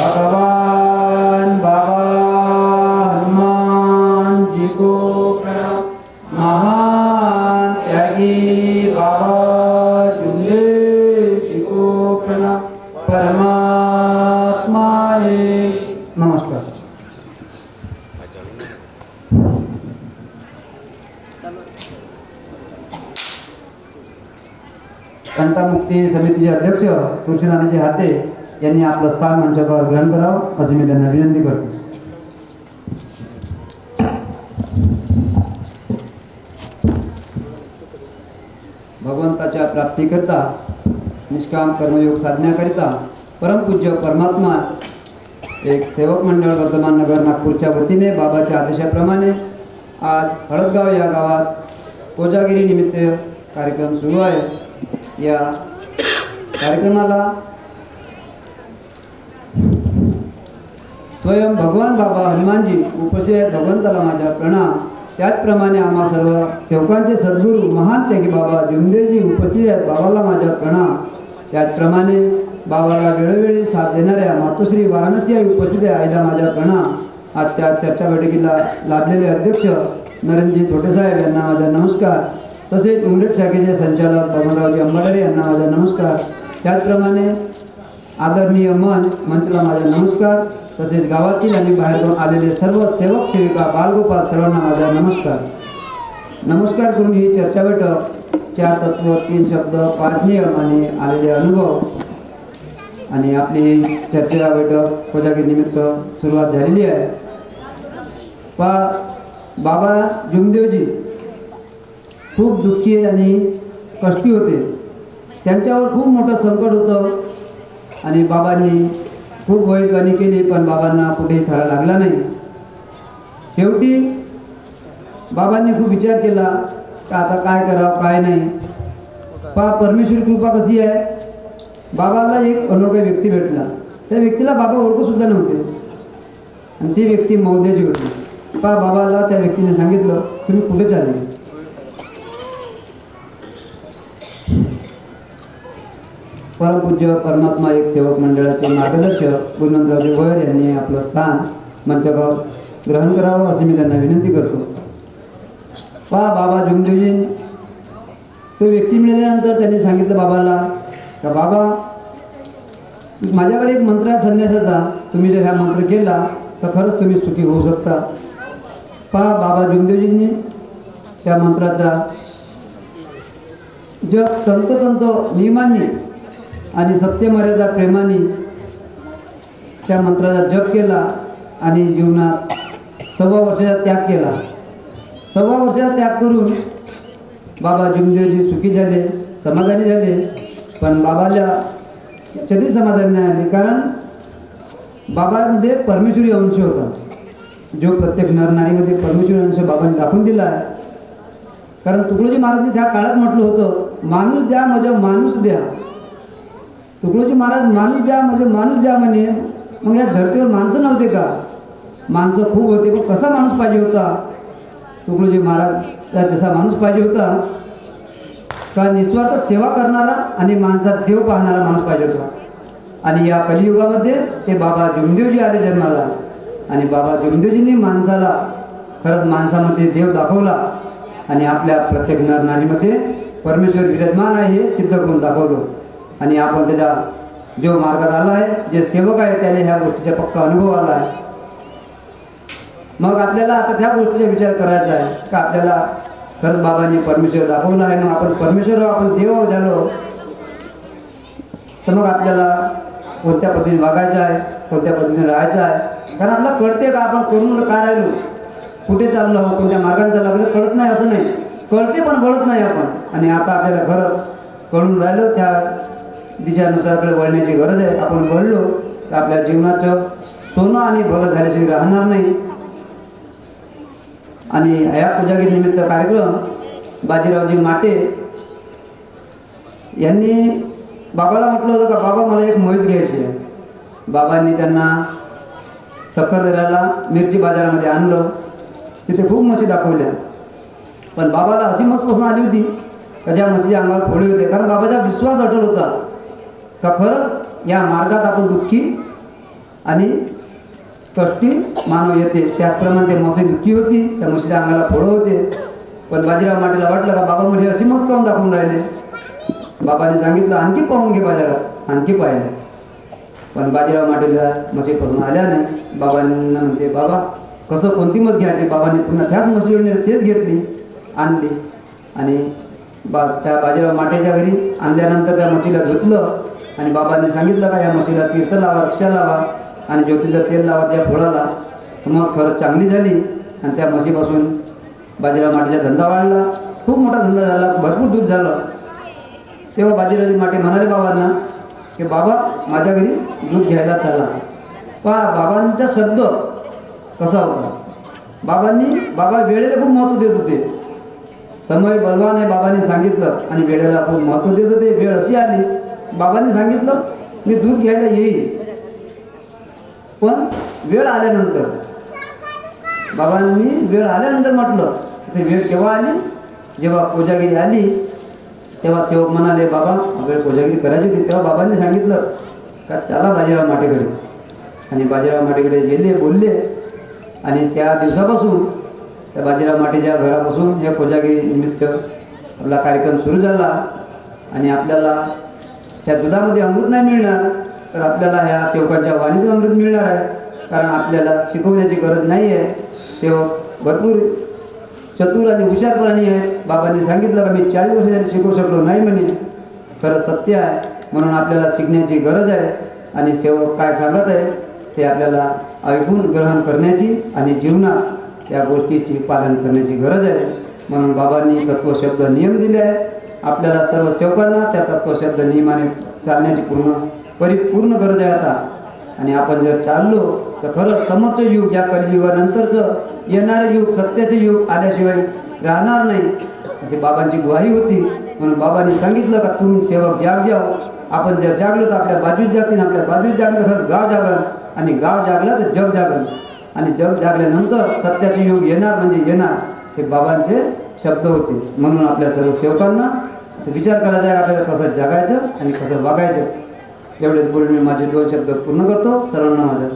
भगवान बाबा हनुमान जी को प्रणाम महान त्यागी बाबा जुले जी को प्रणाम परमात्मा एक नमस्कार कंटामुक्ती समितीचे अध्यक्ष तुळशीदानाजी हाते यांनी आपलं स्थान मंचावर ग्रहण करावं असं मी त्यांना विनंती करतो. भगवंताच्या प्राप्तीकरिता निष्काम कर्मयोग साधण्याकरिता परमपूज्य परमात्मा एक सेवक मंडळ वर्धमान नगर नागपूरच्या वतीने बाबाच्या आदेशाप्रमाणे आज हळदगाव या गावात कोजागिरी निमित्त कार्यक्रम सुरू आहे. या कार्यक्रमाला स्वयं भगवान बाबा हनुमानजी उपस्थित आहेत भगवंताला माझा प्रणाम. त्याचप्रमाणे आम्हा सर्व सेवकांचे सद्गुरू महान त्यागी बाबा जुमदेवजी उपस्थित आहेत बाबाला माझा प्रणाम. त्याचप्रमाणे बाबाला वेळोवेळी साथ देणाऱ्या मातोश्री वाराणसी आई उपस्थित आहे आईला माझा प्रणाम. आजच्या चर्चा बैठकीला लाभलेले अध्यक्ष नरेंद्रजी थोटेसाहेब यांना माझा नमस्कार. तसेच उमरेड शाखेचे संचालक बबनरावजी अंबाडरे यांना माझा नमस्कार. त्याचप्रमाणे आदरणीय मन मंचला माझा नमस्कार. तसेच गावातील आणि बाहेरून आलेले सर्व सेवक सेविका बालगोपाल सर्वांना माझा नमस्कार. नमस्कार करून ही चर्चा बैठक चार तत्व तीन शब्द पाच नियम आणि आलेले अनुभव. आणि आपली ही चर्चा बैठक कोजागिरी निमित्त सुरुवात झालेली आहे. पा. बाबा जुमदेवजी खूप दुःखी आणि कष्टी होते. त्यांच्यावर खूप मोठं संकट होतं आणि बाबांनी खूप वैद्वानी केली पण बाबांना कुठेही थरा लागला नाही. शेवटी बाबांनी खूप विचार केला का आता काय करावं काय नाही. पा परमेश्वरी कृपा कशी आहे? बाबाला एक अनोखा व्यक्ती भेटला. त्या व्यक्तीला बाबा ओळखसुद्धा नव्हते. आणि ती व्यक्ती मौद्याची होती. पा बाबाला त्या व्यक्तीने सांगितलं तुम्ही कुठे चालले? परमपूज्य परमात्मा एक सेवक मंडळाचे मार्गदर्शक गुरुनंदरावजी गोयर यांनी आपलं स्थान मंचगाव ग्रहण करावं असे मी त्यांना विनंती करतो. पहा बाबा जुमदेवजी तो व्यक्ती मिळाल्यानंतर त्यांनी सांगितलं बाबाला का बाबा माझ्याकडे एक मंत्र आहे संन्यासाचा. तुम्ही जर हा मंत्र केला तर खरंच तुम्ही सुखी होऊ शकता. पहा बाबा जुमदेवजींनी त्या मंत्राचा जग तंतोतंत नियमांनी आणि सत्यमर्यादा प्रेमाने त्या मंत्राचा जप केला आणि जीवनात सव्वा वर्षाचा त्याग केला. सव्वा वर्षाचा त्याग करून बाबा जुमदेवजी सुखी झाले समाधानी झाले. पण बाबाला याच्यातही समाधानी नाही आले? कारण बाबामध्ये परमेश्वरी अंश होता. जो प्रत्येक नरनारीमध्ये परमेश्वरी अंश बाबांनी दाखवून दिला आहे. कारण तुकडोजी महाराजांनी त्या काळात म्हटलं होतं माणूस द्या माझ्या माणूस द्या. तुकडोजी महाराज माणूस द्या म्हणजे माणूस द्या म्हणे. मग या धर्तीवर माणसं नव्हते का? माणसं खूप होते पण कसा माणूस पाहिजे होता? तुकडोजी महाराज या जसा माणूस पाहिजे होता का निस्वार्थ सेवा करणारा आणि माणसात देव पाहणारा माणूस पाहिजे होता. आणि या कलियुगामध्ये ते बाबा जुमदेवजी आले जन्माला. आणि बाबा जुमदेवजींनी माणसाला खरंच माणसामध्ये देव दाखवला. आणि आपल्या प्रत्येक नरनारीमध्ये परमेश्वर विराजमान आहे हे सिद्ध करून दाखवलं. आणि आपण त्याच्या जो मार्गात आला आहे जे सेवक आहे त्याला ह्या गोष्टीचा पक्का अनुभव आला आहे. मग आपल्याला आता त्या गोष्टीचा विचार करायचा आहे का आपल्याला खरंच बाबांनी परमेश्वर दाखवला आहे मग आपण परमेश्वर आपण देव झालो तर मग आपल्याला कोणत्या पद्धतीने वागायचं आहे कोणत्या पद्धतीने राहायचं आहे? कारण आपल्याला कळते का आपण करून काय राहिलो? कुठे चाललो आहोत कोणत्या मार्गाने चाललो आपल्याला कळत नाही असं नाही. कळते पण कळत नाही आपण. आणि आता आपल्याला खरंच कळून राहिलो त्या दिशानुसार आपल्याला वळण्याची गरज आहे. आपण वळलो तर आपल्या जीवनाचं सोनं आणि भलं झाल्याशिवाय राहणार नाही. आणि ह्या पूजागिरी निमित्त कार्यक्रम बाजीरावजी माटे यांनी बाबाला म्हटलं होतं का बाबा मला एक मोहित घ्यायची आहे. बाबांनी त्यांना सक्करदऱ्याला मिरची बाजारामध्ये आणलं. तिथे खूप म्हशी दाखवल्या. पण बाबाला अशी मस्त पसंत आली होती का ज्या म्हशीच्या अंगावर फोडी होते. कारण बाबाचा विश्वास अटल होता. का खरंच या मार्गात आपण दुःखी आणि कष्टी मानव येते. त्याचप्रमाणे ते म्हशी दुःखी होती. त्या म्हशीच्या अंगाला फोडं होते. पण बाजीराव माटेला वाटलं का बाबा म्हणजे अशी मस्त करून दाखवून राहिले. बाबाने सांगितलं आणखी पाहून घे बाजारात. आणखी पाहिले पण बाजीराव माटेला म्हशी पसरून आल्या नाही बाबांना म्हणते बाबा कसं कोणती मत घ्यायची? बाबांनी पुन्हा त्याच म्हशीवर तेच घेतली आणली. आणि बा त्या बाजीराव माटेच्या घरी आणल्यानंतर त्या म्हशीला धुतलं. आणि बाबांनी सांगितलं का या म्हशीला तीर्थ लावा रक्षा लावा आणि ज्योतीचं तेल लावा त्या फुळाला मग खरंच चांगली झाली आणि त्या म्हशीपासून बाजीराव माटेचा धंदा वाढला. खूप मोठा धंदा झाला भरपूर दूध झालं. तेव्हा बाजीरावजी माटे म्हणाले बाबांना की बाबा माझ्या घरी दूध घ्यायला चला. पहा बाबांचा शब्द कसा होता? बाबांनी बाबा वेळेला खूप महत्त्व देत होते. समय बलवान आहे बाबांनी सांगितलं आणि वेळेला खूप महत्त्व देत होते. वेळ अशी आली बाबांनी सांगितलं मी दूध घ्यायला येईल पण वेळ आल्यानंतर. बाबांनी वेळ आल्यानंतर म्हटलं ते वेळ केव्हा आली? जेव्हा कोजागिरी आली तेव्हा सेवक म्हणाले बाबा वेळ कोजागिरी करायची होती. तेव्हा बाबांनी सांगितलं का चला बाजीराव माटेकडे. आणि बाजीराव माटेकडे गेले बोलले आणि त्या दिवसापासून त्या बाजीराव माटेच्या घरापासून या कोजागिरी निमित्त आपला कार्यक्रम सुरू झाला. आणि आपल्याला त्या दुधामध्ये अमृत नाही मिळणार तर आपल्याला ह्या सेवकांच्या वाणीतून अमृत मिळणार आहे. कारण आपल्याला शिकवण्याची गरज नाही आहे सेवक भरपूर चतुर आणि हुशार प्राणी आहे बाबांनी सांगितलं का मी चाळीस वर्ष जरी शिकवू शकलो नाही म्हणे खरं सत्य आहे. म्हणून आपल्याला शिकण्याची गरज आहे. आणि सेवक काय सांगत आहे ते आपल्याला ऐकून ग्रहण करण्याची आणि जीवनात त्या गोष्टीची पालन करण्याची गरज आहे. म्हणून बाबांनी तत्वशब्द नियम दिले आहे आपल्याला सर्व सेवकांना त्या तत्वशब्द नियमाने चालण्याची पूर्ण परिपूर्ण गरज आहे आता. आणि आपण जर चाललो तर खरं समोरचं युग या कलियुगानंतरचं येणारं युग सत्याचे युग आल्याशिवाय राहणार नाही. अशी बाबांची ग्वाही होती. म्हणून बाबांनी सांगितलं का तुम्ही सेवक जाग जाओ. आपण जर जागलो तर आपल्या बाजूत जागतील आपल्या बाजूत जागलं खरंच गाव जागल आणि गाव जागलं तर जग जागल आणि जग जागल्यानंतर सत्याचे युग येणार म्हणजे येणार. हे बाबांचे शब्द होते. म्हणून आपल्या सर्व सेवकांना विचार करायचा आहे आपल्याला कसं जगायचं आणि कसं वागायचं. एवढेच बोलून मी माझे दोन शब्द पूर्ण करतो. सर्वांना माझा